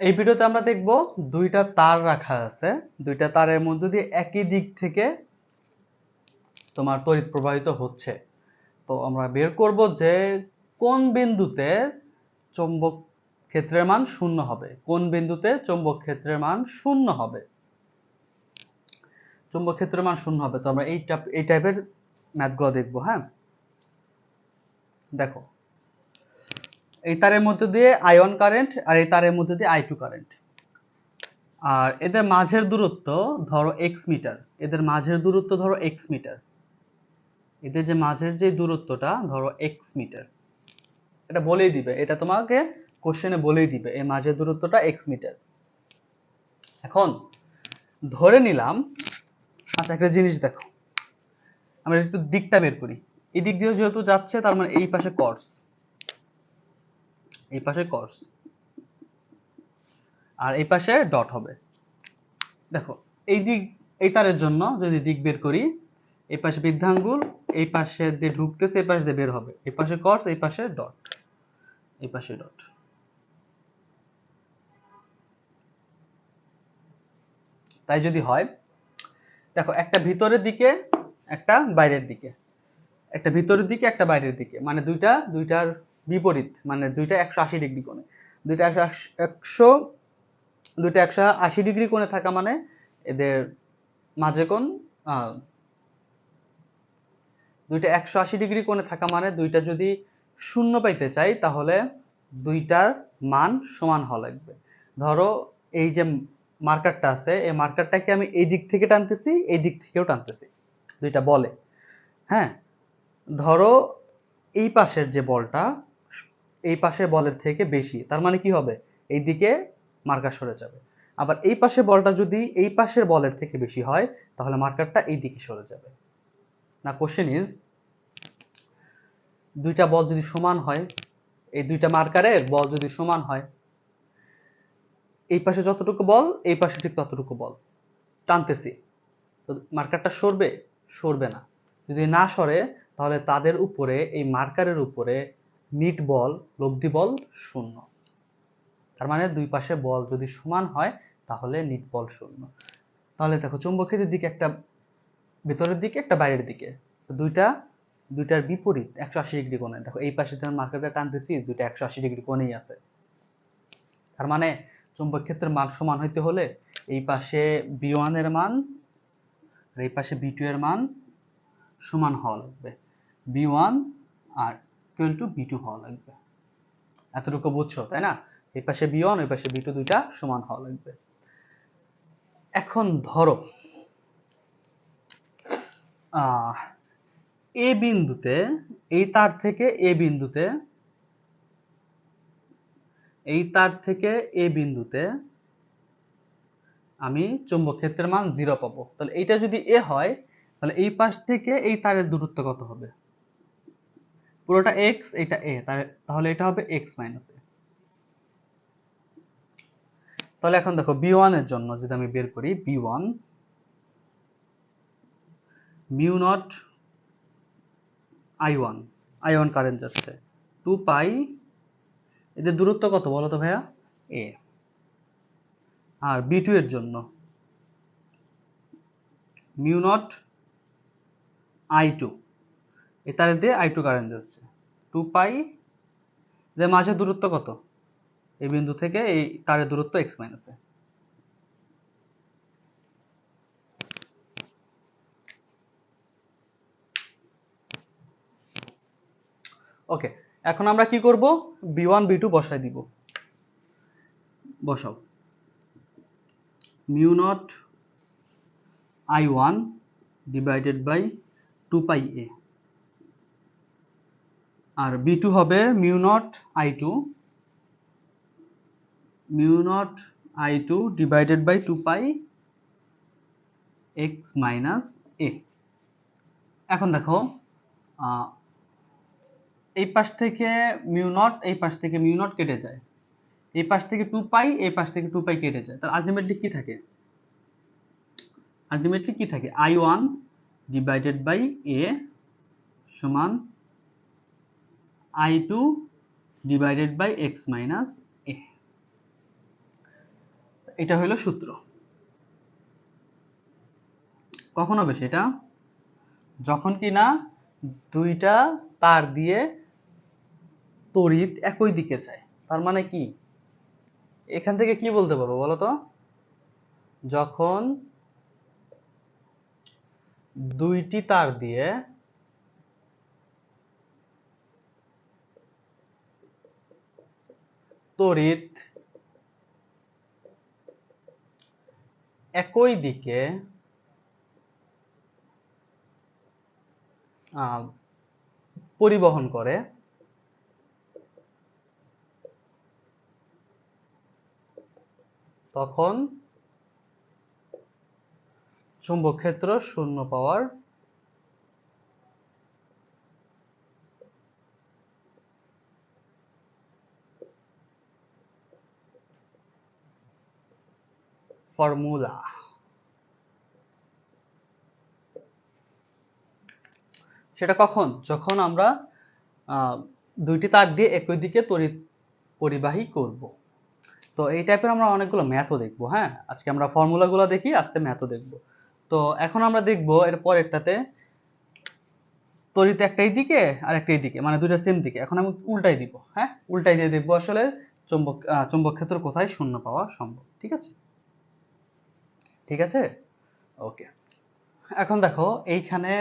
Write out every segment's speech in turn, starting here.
এই ভিডিওতে আমরা দেখব দুইটা তার রাখা আছে। দুইটা তারের মধ্যে দিয়ে একই দিক থেকে তোমার তড়িৎ প্রবাহিত হচ্ছে। তো আমরা বের করব যে কোন বিন্দুতে চৌম্বক ক্ষেত্রের মান শূন্য হবে। কোন বিন্দুতে চৌম্বক ক্ষেত্রের মান শূন্য হবে। চৌম্বক ক্ষেত্রের মান শূন্য হবে। তো আমরা এই টাইপ- এই টাইপের ম্যাথগুলো দেখব হ্যাঁ? দেখো এই তারের মধ্যে দিয়ে আয়ন কারেন্ট আর এই তারের মধ্যে দিয়ে আই টু কারেন্ট আর এদের মাঝের দূরত্ব ধরো এক্স মিটার এদের মাঝের দূরত্ব ধরো এক্স মিটার এদের যে মাঝের যে দূরত্বটা ধরো এক্স মিটার এটা বলেই দিবে। এটা তোমাকে কোশ্চেনে বলেই দিবে, এই মাঝের দূরত্বটা এক্স মিটার এখন ধরে নিলাম আচ্ছা একটা জিনিস দেখো। আমরা একটু দিকটা বের করি। এই দিক দিয়ে যেহেতু যাচ্ছে, তার মানে এই পাশে কর্স এই পাশে কর্স আর এই পাশে ডট হবে। দেখো, এই দিক, এই তারের জন্য যদি দিক বের করি, এই পাশে বৃদ্ধাঙ্গুল, এই পাশে দিয়ে ঢুকতেছে, এই দিয়ে বের হবে। এই পাশে এই পাশে ডট এই পাশে ডট তাই যদি হয়, দেখো, একটা ভিতরের দিকে, একটা বাইরের দিকে। একটা ভিতরের দিকে, একটা বাইরের দিকে। মানে দুইটা, দুইটার বিপরীত মানে দুইটা একশো আশি ডিগ্রি কোণে। দুইটা একশো একশো, দুইটা একশো আশি ডিগ্রি কোণে থাকা মানে এদের মাঝে কোণ দুইটা একশো আশি ডিগ্রি কোণে থাকা মানে দুইটা যদি শূন্য পাইতে চাই, তাহলে দুইটার মান সমান হওয়া লাগবে। ধরো এই যে মার্কারটা আছে, এই মার্কারটাকে আমি এই দিক থেকে টানতেছি, এই দিক থেকেও টানতেছি, দুইটা বলে। হ্যাঁ? ধরো এই পাশের যে বলটা এই পাশে বলের থেকে বেশি, তার মানে কি হবে? এই দিকে মার্কার সরে যাবে। আবার এই পাশের বলটা যদি এই পাশের বলের থেকে বেশি হয়, তাহলে মার্কারটা এই দিকে সরে যাবে। না কোশ্চেন ইজ দুইটা বল যদি সমান হয়, এই দুইটা মার্কারের বল যদি সমান হয়, এই পাশে যতটুকু বল, এই পাশে ঠিক ততটুকু বল। টানতেছি। তো মার্কারটা সরবে সরবে না। যদি না সরে, তাহলে তাদের উপরে, এই মার্কারের উপরে নিট বল, লব্ধি বল শূন্য। তার মানে দুই পাশে বল যদি সমান হয়, তাহলে নিট বল শূন্য। তাহলে দেখো, চুম্বকের দিকে একটা, ভেতরের দিকে একটা বাইরের দিকে। দুইটা, দুইটার বিপরীত একশো আশি ডিগ্রি কোণে। দেখো, এই পাশে যখন মার্কারটা টানতেছি দুইটা একশো আশি ডিগ্রি কোণেই আছে। তার মানে চুম্বক ক্ষেত্রের মান সমান হইতে হলে এই পাশে বি এর মান আর এই পাশে বি টু এর মান সমান হওয়া লাগবে। বি ওয়ান আর ইকুয়াল টু বি টু হওয়া লাগবে। এতটুকু বুঝছ, তাই না? এই পাশে বি ওয়ান ওই পাশে বি টু দুইটা সমান হওয়া লাগবে। এখন ধরো এ বিন্দুতে, এই তার থেকে এ বিন্দুতে, এই তার থেকে এ বিন্দুতে আমি চুম্বক ক্ষেত্রের মান জিরো পাবো। তাহলে এইটা যদি এ হয়, তাহলে এই পাশ থেকে এই তারের দূরত্ব কত হবে? পুরোটা এক্স এটা এ তাহলে এটা হবে মাইনাস এ তাহলে এখন দেখো বি এর জন্য যদি আমি বের করি B one mu naught I one I one current যাচ্ছে। টু পাই এদের দূরত্ব কত বলো তো ভাইয়া? এ আর বি টু এর জন্য মিউ নট আই টু এ তারের দিয়ে আই টু কারেন্ট যাচ্ছে। টু পাই যে মাঝে দূরত্ব কত? এই বিন্দু থেকে এই তারের দূরত্ব এক্স মাইনাসে ওকে এখন আমরা কি করব? বি ওয়ান বি টু বসাই দিব। বসাও। Mu naught I one divided by two pi a R B two হবে mu naught I two mu naught I two divided by two pi x minus a এখন দেখো এই পাশ থেকে mu naught এই পাশ থেকে মিউ নট কেটে যায়। এই পাশ থেকে টু পাই এই পাশ থেকে টু পাই কেটে যায়। তাহলে আলটিমেটলি কি থাকে? আলটিমেটলি কি থাকে? I one divided by a সমান I two divided by x minus a এটা হইল সূত্র। কখন হবে সেটা? যখন কি না দুইটা তার দিয়ে তড়িৎ একই দিকে যায়। তার মানে কি? এখান থেকে কি বলতে পারব বলো তো? যখন দুইটি তার দিয়ে তড়িৎ একই দিকে পরিবহন করে। তখন চুম্বক ক্ষেত্র শূন্য পাওয়ার ফর্মুলা সেটা কখন? যখন আমরা দুইটি তার দিয়ে একই দিকে তড়িৎ পরিবাহী করব। তো এই টাইপের আমরা অনেকগুলো ম্যাথও দেখব হ্যাঁ? আজকে আমরা ফর্মুলাগুলো দেখি, আস্তে ম্যাথও দেখব। তো এখন আমরা দেখব এর পরেরটাতে তড়িৎ একটা এই দিকে আর একটা এই দিকে মানে দুইটা সেম দিকে। এখন আমি উল্টাই দিব হ্যাঁ? উল্টাই দিয়ে দেখব আসলে চুম্বক চুম্বক ক্ষেত্র কোথায় শূন্য পাওয়া সম্ভব, ঠিক আছে? ঠিক আছে? ওকে এখন দেখো, এইখানে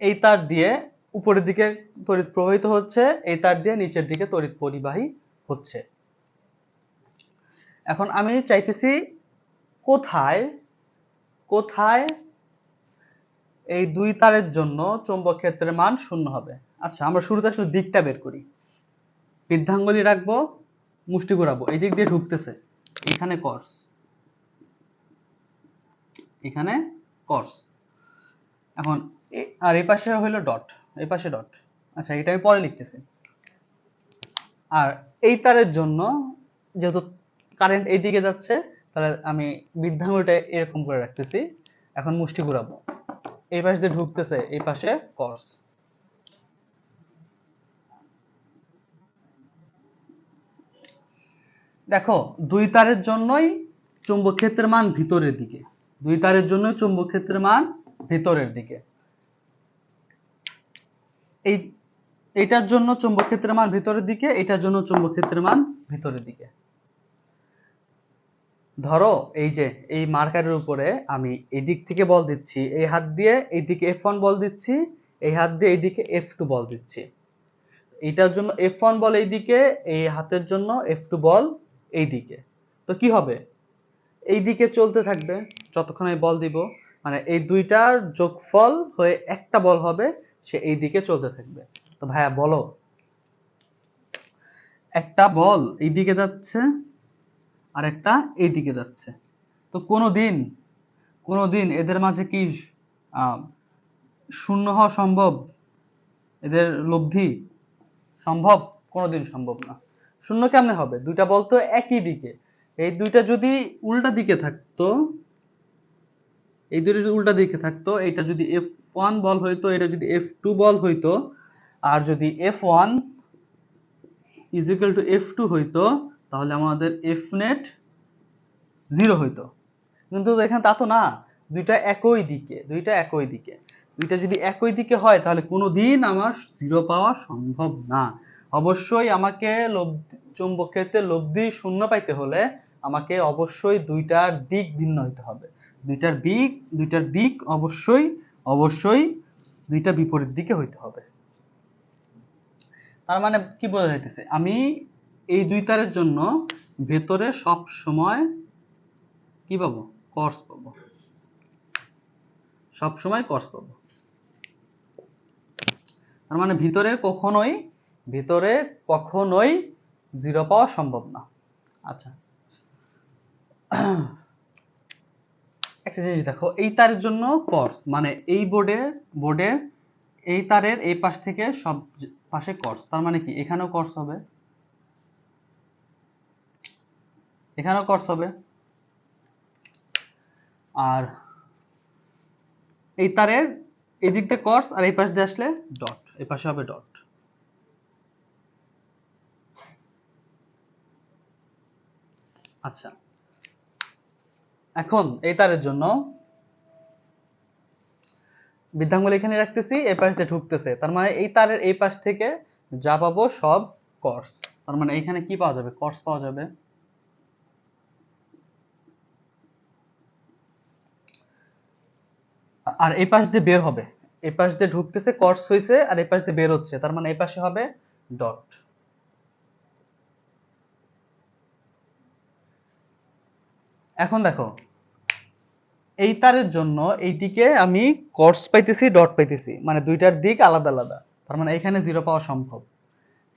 এই তার দিয়ে উপরের দিকে তড়িৎ প্রবাহিত হচ্ছে, এই তার দিয়ে নিচের দিকে তড়িৎ পরিবাহী হচ্ছে। এখন আমি চাইতেছি কোথায় কোথায় এই দুই তারের জন্য চৌম্বক ক্ষেত্রের মান শূন্য হবে? আচ্ছা আমরা শুরুতে আসলে দিকটা বের করি। বৃদ্ধাঙ্গুলি রাখব, মুষ্টি ঘোরাবো, এই দিক দিয়ে ঢুকতেছে। এখানে কর্স এখানে কর্স এখন আর এই পাশে হলো ডট এই পাশে ডট আচ্ছা এটা আমি পরে লিখতেছি। আর এই তারের জন্য যেহেতু কারেন্ট এই দিকে যাচ্ছে তাহলে আমি বৃদ্ধাঙ্গুলটা এরকম করে রাখতেছি। এখন মুষ্টি ঘুরাবো। এই পাশ দিয়ে ঢুকতেছে এই পাশে কর্স দেখো দুই তারের জন্যই চুম্বক ক্ষেত্রের মান ভিতরের দিকে। দুই তারের জন্যই চুম্বক ক্ষেত্রের মান ভিতরের দিকে। এই, এটার জন্য চুম্বক ক্ষেত্রের মান ভিতরের দিকে, এটার জন্য চুম্বক ক্ষেত্রের মান ভিতরের দিকে। ধরো, এই যে, এই মার্কারের উপরে আমি এই দিক থেকে বল দিচ্ছি, এই হাত দিয়ে এই দিকে এফ ওয়ান বল দিচ্ছি, এই হাত দিয়ে এই দিকে এফ টু বল দিচ্ছি। এটার জন্য এফ ওয়ান বল এই দিকে এই হাতের জন্য এফ টু বল এই দিকে তো কি হবে? এই দিকে চলতে থাকবে, যতক্ষণ আমি বল দিব মানে এই দুইটার যোগফল হয়ে একটা বল হবে, সে এই দিকে চলতে থাকবে। তো ভাইয়া বলো, একটা বল এই দিকে যাচ্ছে আর একটা এই দিকে যাচ্ছে। তো কোনো দিন কোনো দিন এদের মাঝে কি শূন্য হওয়া সম্ভব? এদের লব্ধি সম্ভব? কোনোদিন সম্ভব না। শূন্য কেমনে হবে? দুইটা বল তো একই দিকে। এই দুইটা যদি উল্টা দিকে থাকতো, এই দুইটা যদি উল্টা দিকে থাকতো এটা যদি এফ ওয়ান বল হইতো এটা যদি এফ টু বল হইতো, আর যদি F one is equal to F two হইতো, তাহলে আমাদের এফ নেট জিরো হইতো। কিন্তু এখানে তা তো না, দুইটা একই দিকে, দুইটা একই দিকে। দুইটা যদি একই দিকে হয়, তাহলে কোনোদিন আমার জিরো পাওয়া সম্ভব না। অবশ্যই আমাকে লব্ধি চুম্বক ক্ষেত্রে লব্ধি শূন্য পাইতে হলে আমাকে অবশ্যই দুইটার দিক ভিন্ন হইতে হবে। দুইটার দিক দুইটার দিক অবশ্যই অবশ্যই দুইটা বিপরীত দিকে হইতে হবে। তার মানে কি বোঝা যাইতেছে? আমি এই দুই তারের জন্য ভেতরে সব সময় কি পাবো? কর্স পাবো। সব সময় কর্স পাবো। তার মানে ভিতরে কখনোই ভিতরে কখনোই জিরো পাওয়া সম্ভব না। আচ্ছা একটা জিনিস দেখো, এই তারের জন্য কর্স মানে এই বোর্ডে বোর্ডে এই তারের এই পাশ থেকে সব পাশে কর্স তার মানে কি? এখানেও কর্স হবে। এখানেও কর্স হবে। আর এই তারের এই দিক দিয়ে কর্স আর এই পাশ দিয়ে আসলে ডট এই পাশে হবে ডট আচ্ছা। এখন এই তারের জন্য বৃদ্ধাঙ্গুল এখানে রাখতেছি, এই পাশ দিয়ে ঢুকতেছে। তার মানে এই তারের এই পাশ থেকে যা পাবো সব কর্স তার মানে এখানে কি পাওয়া যাবে? কর্স পাওয়া যাবে। আর এই পাশ দিয়ে বের হবে। এই পাশ দিয়ে ঢুকতেছে কর্স হয়েছে আর এই পাশ দিয়ে বের হচ্ছে। তার মানে এই পাশে হবে ডট এখন দেখো এই তারের জন্য এই দিকে আমি কর্স পাইতেছি ডট পাইতেছি। মানে দুইটার দিক আলাদা আলাদা। তার মানে এখানে জিরো পাওয়া সম্ভব।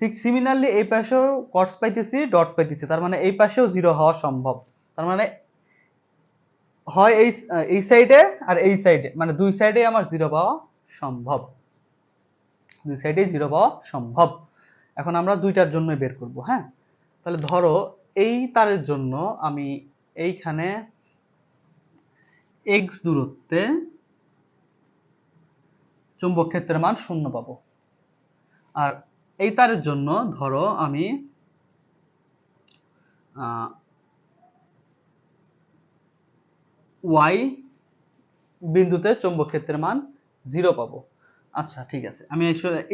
ঠিক সিমিলারলি এই পাশেও কর্স পাইতেছি ডট পাইতেছি। তার মানে এই পাশেও জিরো হওয়া সম্ভব। তার মানে হয় এই এই সাইডে আর এই সাইডে মানে দুই সাইডে আমার জিরো পাওয়া সম্ভব। দুই সাইডে জিরো পাওয়া সম্ভব। এখন আমরা দুইটার জন্য বের করব হ্যাঁ? তাহলে ধরো এই তারের জন্য আমি এইখানে এক্স দূরত্বে চুম্বক ক্ষেত্রের মান শূন্য পাবো। আর এই তারের জন্য ধরো আমি ওয়াই বিন্দুতে চৌম্বক ক্ষেত্রের মান জিরো পাবো। আচ্ছা ঠিক আছে। আমি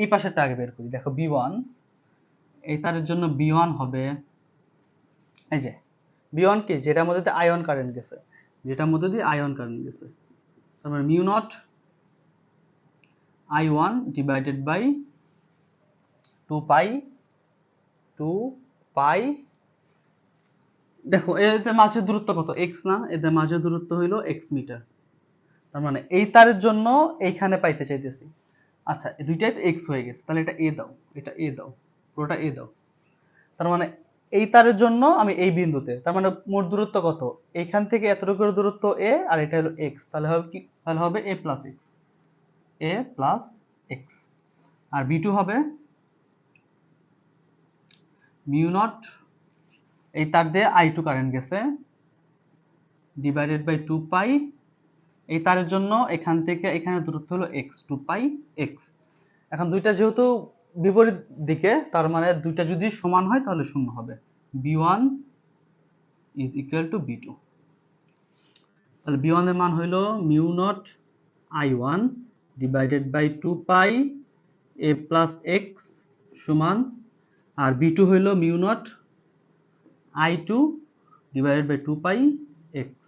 এই পাশেরটা আগে বের করি। দেখো বি ওয়ান এই তারের জন্য বি ওয়ান হবে, এই যে বি ওয়ান কি? যেটার মধ্যে আয়ন কারেন্ট গেছে। যেটার মধ্যে দিয়ে আয়ন কারেন্ট গেছে। তারপরে mu naught I one divided by two pi two pi দেখো, এদের মাঝে দূরত্ব কত? এক্স না? এদের মাঝে দূরত্ব হইল এক্স মিটার তার মানে এই তারের জন্য এইখানে পাইতে চাইতেছি। আচ্ছা দুইটাই তো এক্স হয়ে গেছে। তাহলে এটা এ দাও। এটা এ দাও। পুরোটা এ দাও। তার মানে এই তারের জন্য আমি এই বিন্দুতে, তার মানে মোট দূরত্ব কত? এইখান থেকে এতটুকু দূরত্ব এ, আর এটা হলো এক্স তাহলে হবে কি? তাহলে হবে a plus x a plus x R B two হবে মিউ নট এই তার দিয়ে আই টু কারেন্ট গেছে ডিভাইডেড বাই টু পাই এই তারের জন্য এখান থেকে এখানে দূরত্ব হলো এক্স টু পাই এক্স এখন দুইটা যেহেতু বিপরীত দিকে, তার মানে দুইটা যদি সমান হয়, তাহলে শূন্য হবে। B one is equal to B two তাহলে বি ওয়ানের মান হইল mu naught I one divided by two pi a plus x সমান, আর বি টু হইল mu naught I two divided by two pi x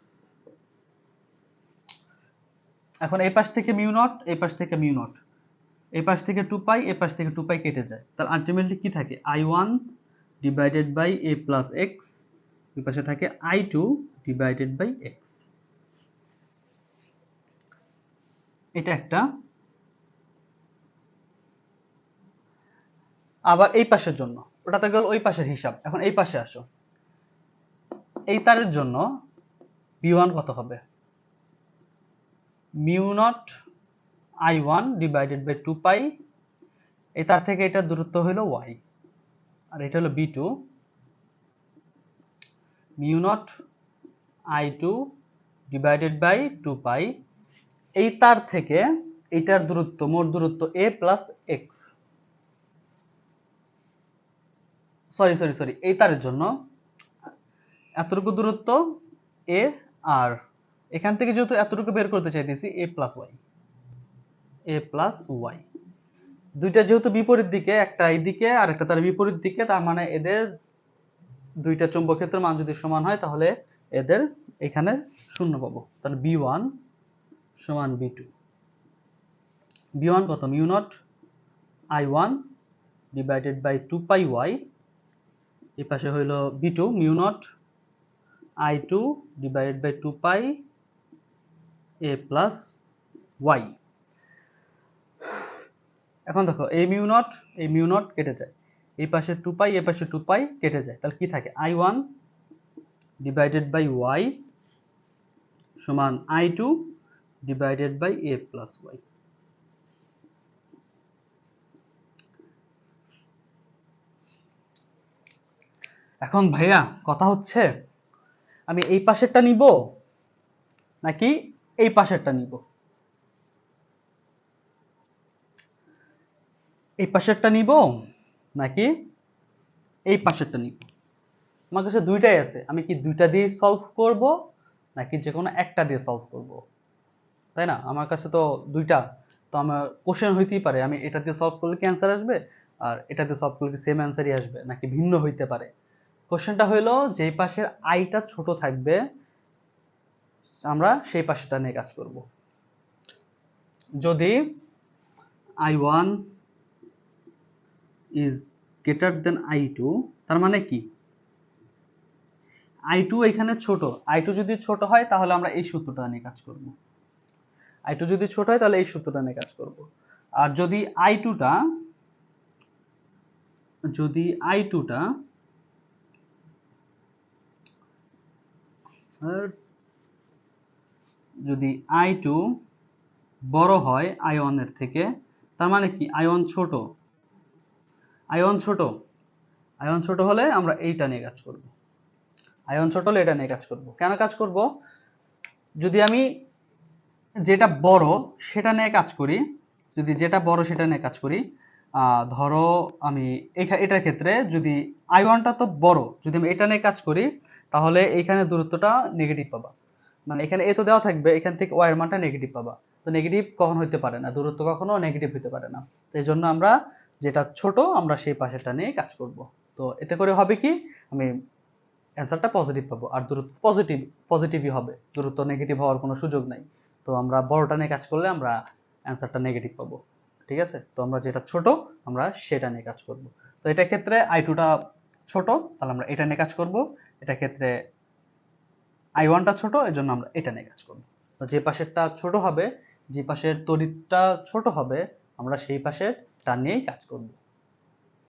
এখন এই পাশ থেকে মিউ নট এই পাশ থেকে মিউ নট এই পাশ থেকে টু পাই এ পাশ থেকে টু পাই কেটে যায়। তাহলে আলটিমেটলি কি থাকে? I one divided by a plus x ওই পাশে থাকে I two divided by x এটা একটা। আবার এই পাশের জন্য। ওটাতে গেল ওই পাশের হিসাব। এখন এই পাশে আসো। এই তারের জন্য বি ওয়ান কত হবে? Mu naught I one divided by two pi এই তার থেকে এটা দূরত্ব হলো ওয়াই আর এটা হলো B two mu naught I two divided by two pi এই তার থেকে এইটার দূরত্ব, মোট দূরত্ব a plus x sorry sorry sorry এই তারের জন্য এতটুকু দূরত্ব এ আর, এখান থেকে যেহেতু এতটুকু বের করতে চাইতেছি a plus y a plus y দুইটা যেহেতু বিপরীত দিকে, একটা এই দিকে আর একটা তার বিপরীত দিকে, তার মানে এদের দুইটা চৌম্বক ক্ষেত্রের মান যদি সমান হয়, তাহলে এদের এখানে শূন্য পাবো। তাহলে বি ওয়ান সমান বি টু বি ওয়ান কত? Mu naught I one divided by two pi Y এই পাশে হইল B two mu naught I two divided by two pi A plus Y এখন দেখো এই মিউ নট এই মিউ নট কেটে যায়। এই পাশে টু পাই এই পাশে টু পাই কেটে যায়। তাহলে কি থাকে? I one divided by y সমান I two divided by a plus y এখন ভাইয়া, কথা হচ্ছে, আমি এই পাশেরটা নিব নাকি এই পাশেরটা নিব? এই পাশেরটা নিব? নাকি? এই পাশেরটা নিব। আমার কাছে দুইটাই আছে। আমি কি দুইটা দিয়ে সলভ করব? নাকি যে কোনো একটা দিয়ে সলভ করব? তাই না? আমার কাছে তো দুইটা। তো আমার কোশ্চেন হইতেই পারে। আমি এটা দিয়ে সলভ করলে কি অ্যান্সার আসবে? আর এটা দিয়ে সলভ করলে কি সেম অ্যান্সারই আসবে? নাকি ভিন্ন হইতে পারে? কোশ্চেনটা হইল, যেই পাশের আইটা ছোট থাকবে, আমরা সেই পাশেটা নিয়ে কাজ করব। যদি I one is greater than I two তার মানে কি? আই টু এখানে ছোট আই টু যদি ছোট হয় তাহলে আমরা এই সূত্রটা নিয়ে কাজ করব। আই টু যদি ছোট হয় তাহলে এই সূত্রটা নিয়ে কাজ করব। আর যদি আই টুটা যদি আই টুটা যদি আই টু বড় হয় আই এর থেকে, তার মানে কি? আই ওয়ান ছোট আই ওয়ান ছোট। আই ওয়ান ছোট হলে আমরা এইটা নিয়ে কাজ করব। আই ওয়ান ছোট হলে এটা নিয়ে কাজ করব। কেন কাজ করব? যদি আমি যেটা বড় সেটা নিয়ে কাজ করি, যদি যেটা বড় সেটা নিয়ে কাজ করি ধরো আমি এটার ক্ষেত্রে যদি আই ওয়ানটা তো বড়, যদি আমি এটা নিয়ে কাজ করি, তাহলে এইখানে দূরত্বটা নেগেটিভ পাবা। মানে এখানে এ তো দেওয়া থাকবে, এখান থেকে ওয়ার মানটা নেগেটিভ পাবা। তো নেগেটিভ কখন হইতে পারে না? দূরত্ব কখনো নেগেটিভ হইতে পারে না। এই জন্য আমরা যেটা ছোট, আমরা সেই পাশেটা নিয়ে কাজ করব। তো এতে করে হবে কি, আমি অ্যান্সারটা পজিটিভ পাবো। আর দূরত্ব পজিটিভ পজিটিভই হবে। দূরত্ব নেগেটিভ হওয়ার কোনো সুযোগ নাই। তো আমরা বড়টা নিয়ে কাজ করলে আমরা অ্যান্সারটা নেগেটিভ পাবো। ঠিক আছে? তো আমরা যেটা ছোট, আমরা সেটা নিয়ে কাজ করব। তো এটা ক্ষেত্রে আই টুটা ছোট, তাহলে আমরা এটা নিয়ে কাজ করব। এটা ক্ষেত্রে আই ওয়ানটা ছোট এই জন্য আমরা এটা নিয়ে কাজ করব। তো যে পাশেরটা ছোট হবে, যে পাশের তড়িৎটা ছোট হবে, আমরা সেই পাশেরটা নিয়েই কাজ করব